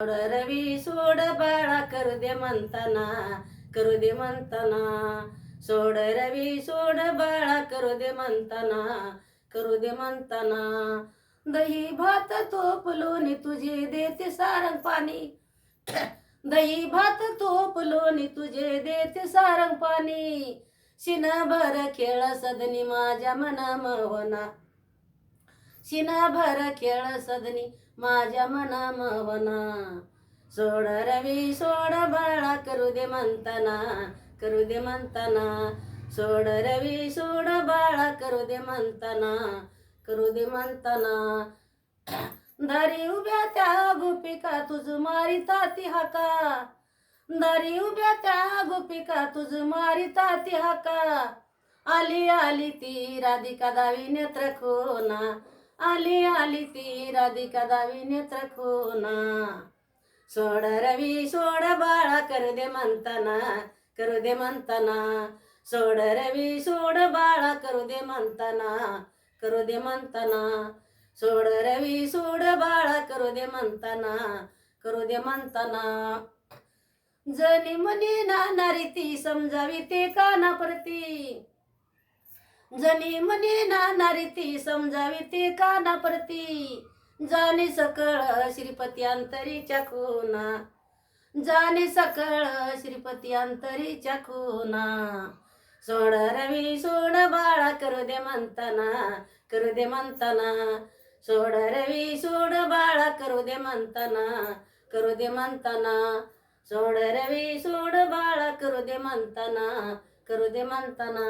सोड रवी सोड बाळा करू दे म्हणताना करू दे म्हणताना. सोड रवी सोड बाळा करू दे म्हणताना करू दे म्हणताना. दही भात तोप लोणी तुझे देते सारंग पाणी. दही भात तोप लोणी तुझे देते सारंग पाणी. शिनभर खेळ सदनी माझ्या मना मवना शिनभर खेळ सदनी माझ्या मना मवना. सोड रवी सोड बाळा करू दे म्हणताना करू दे म्हणताना सोड रवी सोड बाळा करू दे म्हणताना करू दे म्हणताना दारी उभ्या त्या गोपिका तुझ मारिता ती हाका. दारी उभ्या त्या गोपिका तुझ मारिता ती हाका. आली आली ती राधिका दावी नेत्र खोना. आली आली ती राधिका दावी नेत्र खोना सोड रवी सोड बाळा करू दे म्हणताना करू दे म्हणताना. सोड रवी सोड बाळा करू दे म्हणताना करू दे म्हणताना. सोड रवी सोड बाळा करू दे म्हणताना करू दे म्हणताना. जनी मनी नानारी ती समजावी ते काना प्रती जनी मनी नाना ती समजावी काना प्रती जाणे सकळ श्रीपती अंतरीच्या खुना. जाणे सकळ श्रीपती अंतरीच्या खुना. सोड रवी सोड बाळा करू दे म्हणताना करू दे म्हणताना. सोड रवी सोड बाळा करू दे म्हणताना करू दे म्हणताना. सोड रवी सोड बाळा करू दे म्हणताना करू दे म्हणताना.